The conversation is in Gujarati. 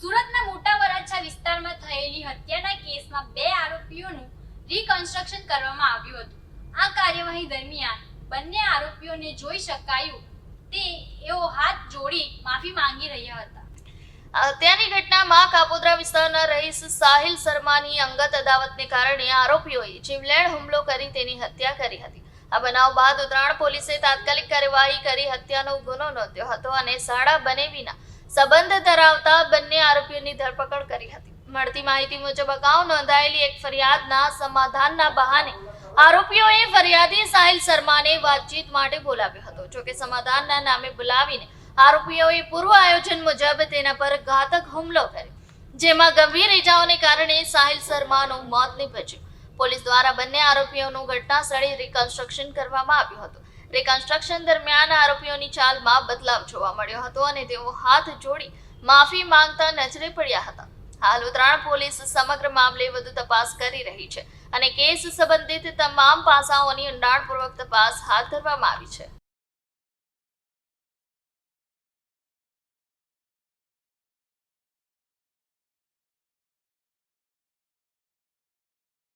સુરતના મોટા વરાછા વિસ્તારમાં થયેલી હત્યાના કેસમાં બે આરોપીઓનું રિકન્સ્ટ્રક્શન કરવામાં આવ્યું હતું. આ કાર્યવાહી દરમિયાન બંને આરોપીઓને જોઈ શકાયું. તે એઓ હાથ જોડી માફી માંગી રહ્યા હતા. આ હત્યાની ઘટનામાં કાપોદ્રા વિસ્તારના રહીશ સાહિલ શર્માની અંગત અદાવતને કારણે આરોપીઓએ જીવલેણ હુમલો કરી તેની હત્યા કરી હતી. આ બનાવ બાદ ઉત્તરાયણ પોલીસે તાત્કાલિક કાર્યવાહી કરી હત્યાનો ગુનો નોંધ્યો હતો અને શાળા બનેવીના સંબંધ ધરાવતા બંને આરોપીઓની ધરપકડ કરી હતી. મળતી માહિતી મુજબ અગાઉ નોંધાયેલી એક ફરિયાદના સમાધાનના બહાને આરોપીઓએ ફરિયાદી સાહિલ શર્માને વાતચીત માટે બોલાવ્યો હતો. જોકે સમાધાનના નામે બોલાવીને આરોપીઓએ પૂર્વ આયોજન મુજબ તેના પર ઘાતક હુમલો કર્યો. જેમાં ગંભીર ઇજાઓને કારણે સાહિલ શર્માનું મોત નીપજ્યું. પોલીસ દ્વારા બંને આરોપીઓનું ઘટના સ્થળે રિકન્સ્ટ્રક્શન કરવામાં આવ્યું હતું. રિકન્સ્ટ્રક્શન દરમિયાન આરોપીઓની ચાલમાં બદલાવ જોવા મળ્યો હતો અને તેઓ હાથ જોડી માફી માંગતા નજરે પડ્યા હતા. હાલ ઉત્તરાયણ પોલીસ સમગ્ર મામલે વધુ તપાસ કરી રહી છે અને કેસ સંબંધિત તમામ પાસાઓની ઊંડાણપૂર્વક તપાસ હાથ ધરવામાં આવી છે.